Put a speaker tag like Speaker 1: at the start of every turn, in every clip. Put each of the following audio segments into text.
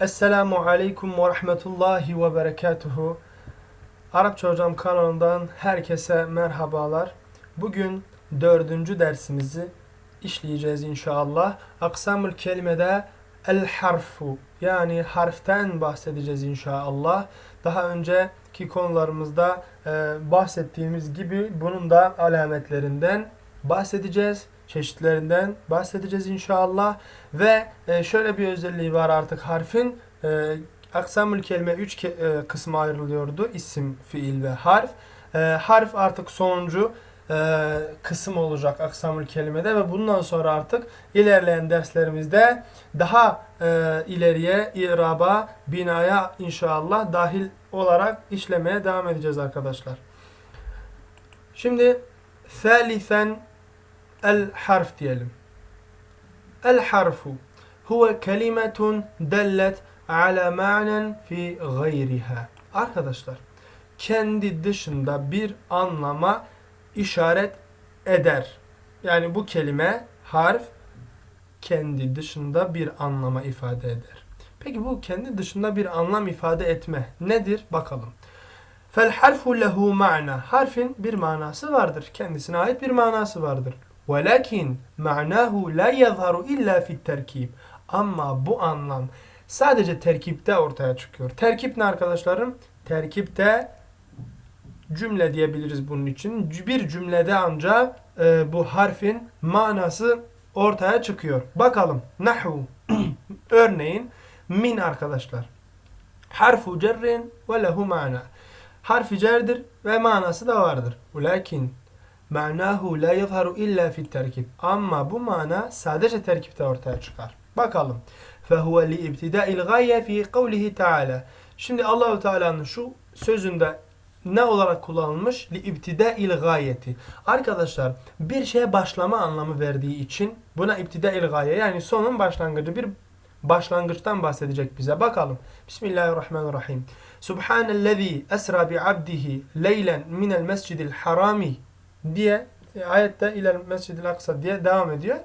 Speaker 1: Esselamu Aleyküm ve Rahmetullahi ve Berekatuhu. Arapça Hocam kanalından herkese merhabalar. Bugün dördüncü dersimizi işleyeceğiz inşallah. Aksamül kelimede el harfu yani harften bahsedeceğiz inşallah. Daha önceki konularımızda e, bahsettiğimiz gibi bunun da alametlerinden bahsedeceğiz. Çeşitlerinden bahsedeceğiz inşallah. Ve e, şöyle bir özelliği var artık harfin. E, aksamül kelime 3 ke- e, kısma ayrılıyordu. İsim, fiil ve harf. E, harf artık sonuncu kısım olacak aksamül kelimede ve bundan sonra artık ilerleyen derslerimizde daha ileriye iraba, binaya inşallah dahil olarak işlemeye devam edeceğiz arkadaşlar. Şimdi thalithen el harf diyelim. El harfu huve kelimetun dellet ala ma'nen fi gayriha. Arkadaşlar kendi dışında bir anlama işaret eder. Yani bu kelime harf kendi dışında bir anlama ifade eder. Peki bu kendi dışında bir anlam ifade etme nedir? Bakalım. Fel harfu lehu ma'na. Harfin bir manası vardır. Kendisine ait bir manası vardır. Velakin ma'nahu la yazharu illa fit terkib. Ama bu anlam sadece terkipte ortaya çıkıyor. Terkip ne arkadaşlarım? Terkipte cümle diyebiliriz bunun için. Bir cümlede ancak e, bu harfin manası ortaya çıkıyor. Bakalım. Nahu. Örneğin min arkadaşlar. Harfu cerrin ve lehu mana. Harfi cerdir ve manası da vardır. Lakin Ma'nahu la yazharu illa fit terkib. Ama bu mana sadece terkipte ortaya çıkar. Bakalım. Fehuve li ibtida'il gayye fi kavlihi ta'ala. Şimdi Allahu Teala'nın şu sözünde ne olarak kullanılmış? Li ibtida'il gayeti. Arkadaşlar bir şeye başlama anlamı verdiği için buna ibtida'il gaye yani sonun başlangıcı bir başlangıçtan bahsedecek bize. Bakalım. Bismillahirrahmanirrahim. Subhanellezi esra bi abdihi leylen minel mescidil harami diye e, ayette ilel mescidil aksa diye devam ediyor.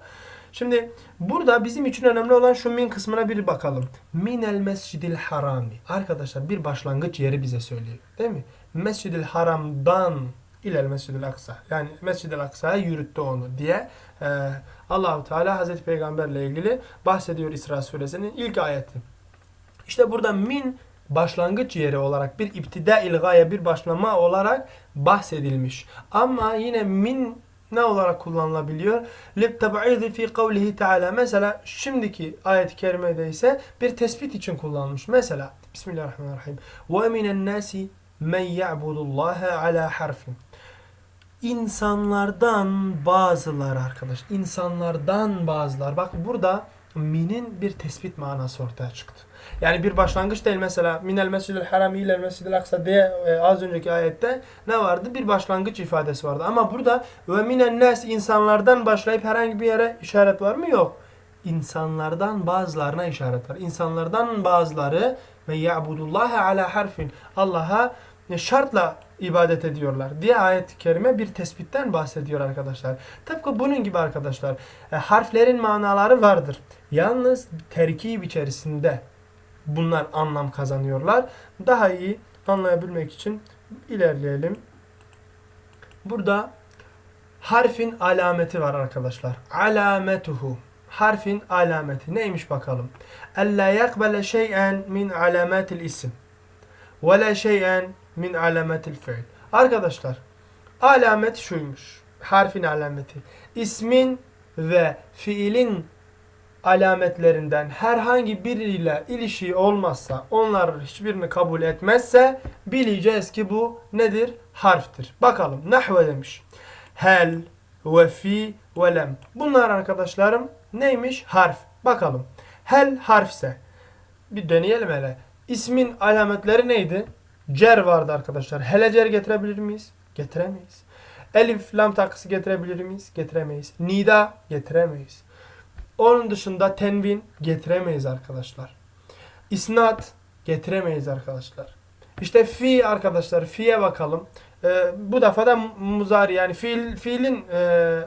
Speaker 1: Şimdi burada bizim için önemli olan şu min kısmına bir bakalım. Minel mescidil harami. Arkadaşlar bir başlangıç yeri bize söylüyor. Değil mi? Mescidil haramdan ilel mescidil aksa. Yani mescidil aksa'ya yürüttü onu diye e, Allahu Teala Hazreti Peygamberle ilgili bahsediyor İsra suresinin ilk ayeti. İşte burada min başlangıç yeri olarak bir iptida ilgaya bir başlama olarak bahsedilmiş. Ama yine min ne olarak kullanılabiliyor? لِبْتَبْعِذِ fi kavlihi Teala. Mesela şimdiki ayet-i kerimede ise bir tespit için kullanılmış. Mesela Bismillahirrahmanirrahim. وَمِنَ النَّاسِ مَنْ يَعْبُدُ اللّٰهَ عَلَى حَرْفٍ İnsanlardan bazıları arkadaş. insanlardan bazılar. Bak burada minin bir tespit manası ortaya çıktı. Yani bir başlangıç değil mesela minel mescidil haram ilel mescidil aksa diye e, az önceki ayette ne vardı? Bir başlangıç ifadesi vardı. Ama burada ve minen nas insanlardan başlayıp herhangi bir yere işaret var mı? Yok. İnsanlardan bazılarına işaret var. İnsanlardan bazıları ve ya'budullaha ala harfin. Allah'a şartla ibadet ediyorlar diye ayet-i kerime bir tespitten bahsediyor arkadaşlar. Tıpkı bunun gibi arkadaşlar e, harflerin manaları vardır. Yalnız terkib içerisinde bunlar anlam kazanıyorlar. Daha iyi anlayabilmek için ilerleyelim. Burada harfin alameti var arkadaşlar. Alametuhu. Harfin alameti neymiş bakalım. Ella yakbele şey'en min alamatil isim. Ve la şey'en min alamatil fiil. Arkadaşlar alamet şuymuş. Harfin alameti. İsmin ve fiilin alametlerinden herhangi biriyle ilişiği olmazsa, onlar hiçbirini kabul etmezse bileceğiz ki bu nedir? Harftir. Bakalım nahve demiş. Hel ve fi ve lem. Bunlar arkadaşlarım neymiş? Harf. Bakalım. Hel harfse. Bir deneyelim hele. İsmin alametleri neydi? Cer vardı arkadaşlar. Hele cer getirebilir miyiz? Getiremeyiz. Elif lam takısı getirebilir miyiz? Getiremeyiz. Nida getiremeyiz. Onun dışında tenvin getiremeyiz arkadaşlar. İsnat getiremeyiz arkadaşlar. İşte fi arkadaşlar fi'ye bakalım. Ee, bu defa da muzari yani fiil, fiilin e,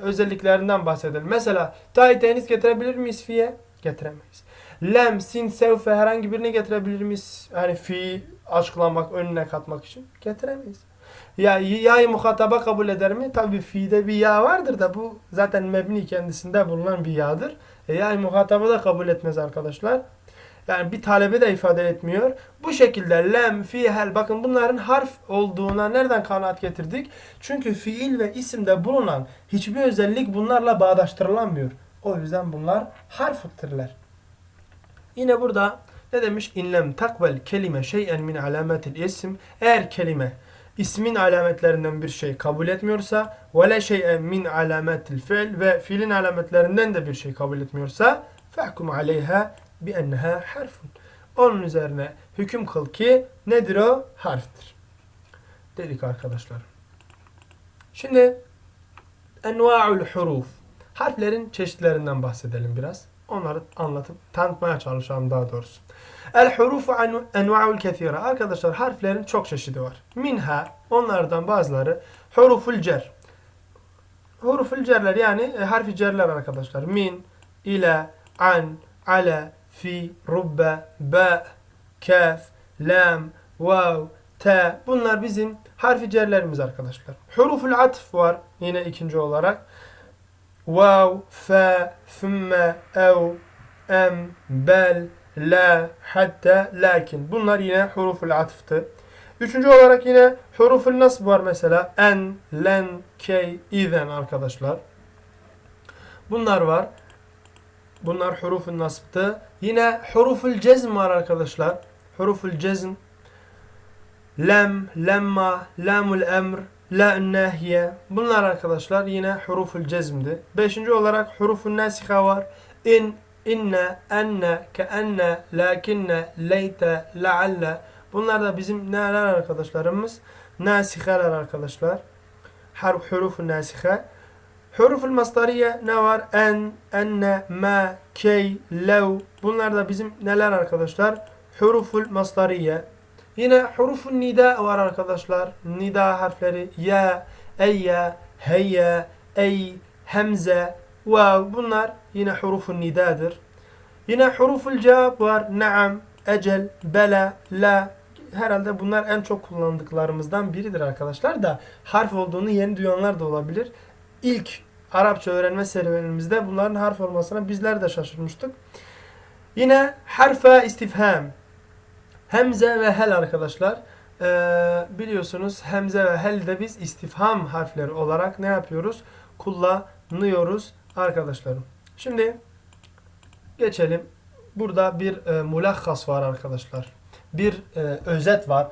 Speaker 1: özelliklerinden bahsedelim. Mesela tay tenis getirebilir miyiz fi'ye? Getiremeyiz. lem, sin, sevfe herhangi birini getirebilir miyiz? Yani fi açıklamak, önüne katmak için getiremeyiz. Ya ya'yı muhataba kabul eder mi? Tabii fi'de bir ya vardır da bu zaten mebni kendisinde bulunan bir ya'dır. E, ya'yı muhataba da kabul etmez arkadaşlar. Yani bir talebi de ifade etmiyor. Bu şekilde lem, fi, hel bakın bunların harf olduğuna nereden kanaat getirdik? Çünkü fiil ve isimde bulunan hiçbir özellik bunlarla bağdaştırılamıyor. O yüzden bunlar harftirler. Yine burada ne demiş? İnlem takbel kelime şeyen min alametil isim. Eğer kelime ismin alametlerinden bir şey kabul etmiyorsa ve le şeyen min alametil fiil ve fiilin alametlerinden de bir şey kabul etmiyorsa fahkum aleyha bi enneha harfun. Onun üzerine hüküm kıl ki nedir o? Harftir. Dedik arkadaşlar. Şimdi enva'ul huruf. Harflerin çeşitlerinden bahsedelim biraz. Onları anlatıp tanıtmaya çalışalım daha doğrusu. El hurufu enva'ul kethira. Arkadaşlar harflerin çok çeşidi var. Minha onlardan bazıları huruful cer. Huruful cerler yani e, harfi cerler arkadaşlar. Min, ile, an, ala, fi, rubbe, ba, kaf, lam, vav, ta. Bunlar bizim harfi cerlerimiz arkadaşlar. Huruful atf var yine ikinci olarak. Vav, fa, thumme, ev, em, bel, la, hatta, lakin. Bunlar yine huruful atıftı. Üçüncü olarak yine huruful nasb var mesela. En, len, key, izen arkadaşlar. Bunlar var. Bunlar huruful nasb'tı. Yine huruful cezm var arkadaşlar. Huruful cezm. Lem, lemma, lamul emr, la nahiye. Bunlar arkadaşlar yine huruful cezmdi. Beşinci olarak huruful nasiha var. In, inne, enne, keenne, lakinne, leyte, laalle. Bunlar da bizim neler arkadaşlarımız? Nasihalar arkadaşlar. Huruful nasiha. Huruful masdariye ne var? En, enne, ma, key, lev. Bunlar da bizim neler arkadaşlar? Huruful masdariye. Yine huruful nida var arkadaşlar. Nida harfleri ya, eyye, heyye, ey, hemze, vav. Bunlar yine huruful nidadır. Yine huruful cevap var. Naam, ecel, bela, la. Herhalde bunlar en çok kullandıklarımızdan biridir arkadaşlar da harf olduğunu yeni duyanlar da olabilir. İlk Arapça öğrenme serüvenimizde bunların harf olmasına bizler de şaşırmıştık. Yine harfe istifham. Hemze ve hel arkadaşlar. Ee, biliyorsunuz hemze ve hel de biz istifham harfleri olarak ne yapıyoruz? Kullanıyoruz arkadaşlarım. Şimdi geçelim. Burada bir e, mulahhas var arkadaşlar. Bir e, özet var.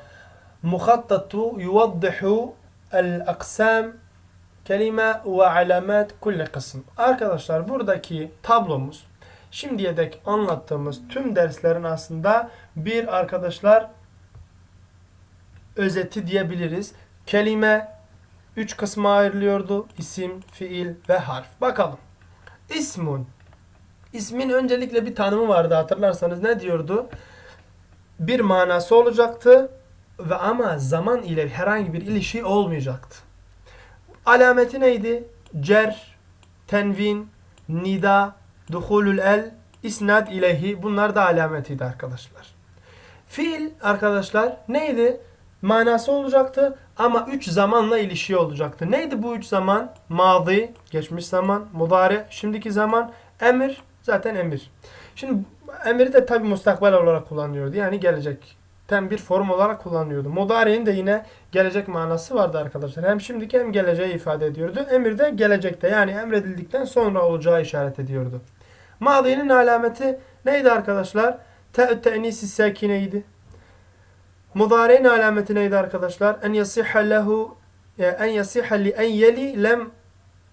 Speaker 1: Muhattatu yuvaddihu el aksam kelime ve alamet kulli kısım. Arkadaşlar buradaki tablomuz şimdiye dek anlattığımız tüm derslerin aslında bir arkadaşlar özeti diyebiliriz. Kelime üç kısma ayrılıyordu. İsim, fiil ve harf. Bakalım. İsmun. İsmin öncelikle bir tanımı vardı hatırlarsanız ne diyordu? Bir manası olacaktı ve ama zaman ile herhangi bir ilişki olmayacaktı. Alameti neydi? Cer, tenvin, nida, duhulul el, isnad ileyhi bunlar da alametiydi arkadaşlar. Fiil arkadaşlar neydi? Manası olacaktı ama üç zamanla ilişki olacaktı. Neydi bu üç zaman? Mazi, geçmiş zaman, mudari, şimdiki zaman, emir, zaten emir. Şimdi emiri de tabi mustakbel olarak kullanıyordu. Yani gelecek tem bir form olarak kullanıyordu. Mudari'nin de yine gelecek manası vardı arkadaşlar. Hem şimdiki hem geleceği ifade ediyordu. Emir de gelecekte yani emredildikten sonra olacağı işaret ediyordu. Madi'nin alameti neydi arkadaşlar? Te'ü te'nisi sakineydi. Mudari'nin alameti neydi arkadaşlar? En yasihha lehu en yasihha li en yeli lem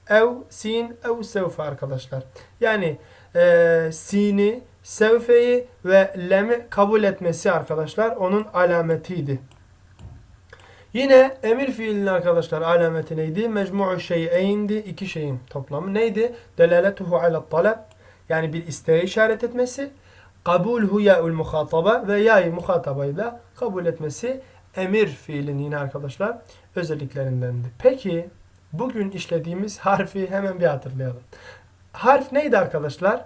Speaker 1: ev sin ev sevfe arkadaşlar. Yani e, sini sevfeyi ve lem'i kabul etmesi arkadaşlar onun alametiydi. Yine emir fiilinin arkadaşlar alameti neydi? Mecmu'u şey'eyndi. iki şeyin toplamı neydi? Delaletuhu ala talep yani bir isteğe işaret etmesi. Kabulhu ya'ul muhataba ve ya'yı muhatabayla kabul etmesi emir fiilinin yine arkadaşlar özelliklerindendi. Peki bugün işlediğimiz harfi hemen bir hatırlayalım. Harf neydi arkadaşlar?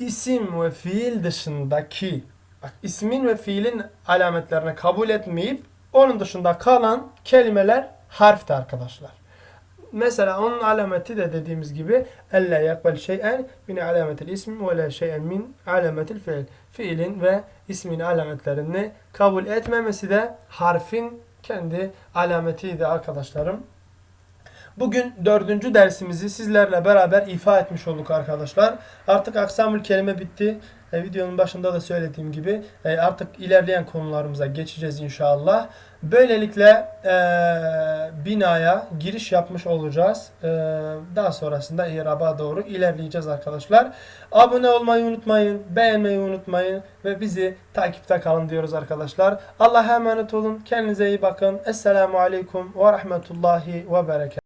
Speaker 1: İsim ve fiil dışındaki bak ismin ve fiilin alametlerini kabul etmeyip onun dışında kalan kelimeler harfti arkadaşlar. Mesela onun alameti de dediğimiz gibi elle yakbel şey'en min alametil ism ve la şey'en min alametil fiil. Fiilin ve ismin alametlerini kabul etmemesi de harfin kendi alametiydi arkadaşlarım. Bugün dördüncü dersimizi sizlerle beraber ifa etmiş olduk arkadaşlar. Artık aksamül kelime bitti. E, videonun başında da söylediğim gibi e, artık ilerleyen konularımıza geçeceğiz inşallah. Böylelikle e, binaya giriş yapmış olacağız. E, daha sonrasında İrab'a doğru ilerleyeceğiz arkadaşlar. Abone olmayı unutmayın, beğenmeyi unutmayın ve bizi takipte kalın diyoruz arkadaşlar. Allah'a emanet olun. Kendinize iyi bakın. Esselamu Aleyküm ve Rahmetullahi ve Berekatuhu.